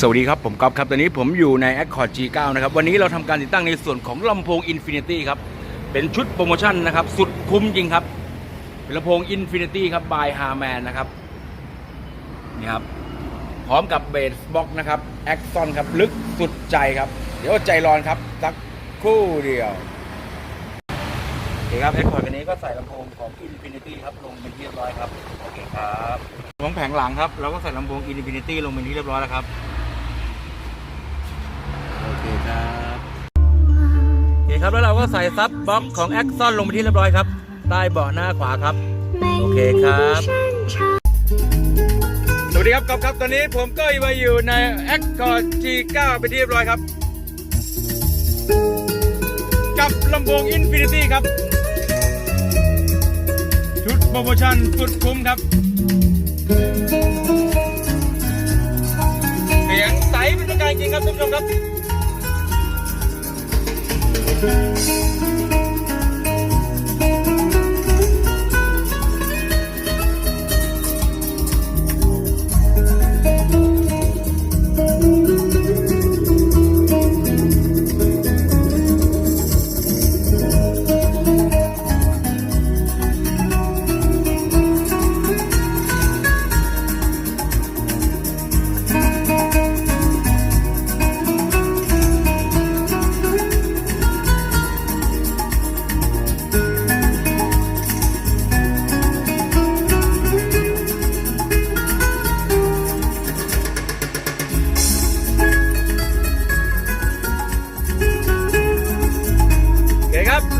สวัสดีครับ ผมก๊อฟครับ ตอนนี้ผมอยู่ใน Accord G9 นะครับ วันนี้เราทำการติดตั้งในส่วนของลำโพง Infinity ครับ เป็นชุดโปรโมชั่นนะครับ สุดคุ้มจริงครับ เป็นลำโพง Infinity ครับ by Harman นะครับ นี่ครับ พร้อมกับเบสบ็อกนะครับ Axon ครับ ลึกสุดใจครับ เดี๋ยวใจร้อนครับ สักคู่เดียวโอเคครับ Accord กันนี้ก็ใส่ลำโพงของ Infinity ครับ ลงเป็นที่เรียบร้อยครับ โอเคครับของแผงหลังครับ เราก็ใส่ลำโพง Infinity ลงเป็นที่เรียบร้อยแล้วครับ ครับแล้วเราก็ใส่ซับบล็อกของ Axon ลงไปที่เรียบร้อยครับใต้เบาะหน้าขวาครับ โอเคครับ สวัสดีครับกอบครับตอนนี้ผมก็มาอยู่ใน Accord G9 ไปที่เรียบร้อยครับ กับลำโพง Infinity ครับ ชุดโปรโมชั่นสุดคุ้มครับ เสียงใสเป็นประการจริงครับท่านผู้ชมครับ Música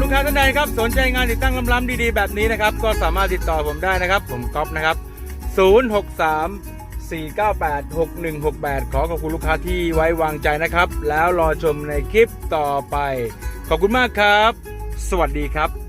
ลูกค้าท่านใดครับสนใจงานติดตั้งลำล้ำดีๆแบบนี้นะครับก็สามารถติดต่อผมได้นะครับ ผมก๊อฟนะครับ 063 498 6168 ขอขอบคุณลูกค้าที่ไว้วางใจนะครับ แล้วรอชมในคลิปต่อไป ขอบคุณมากครับ สวัสดีครับ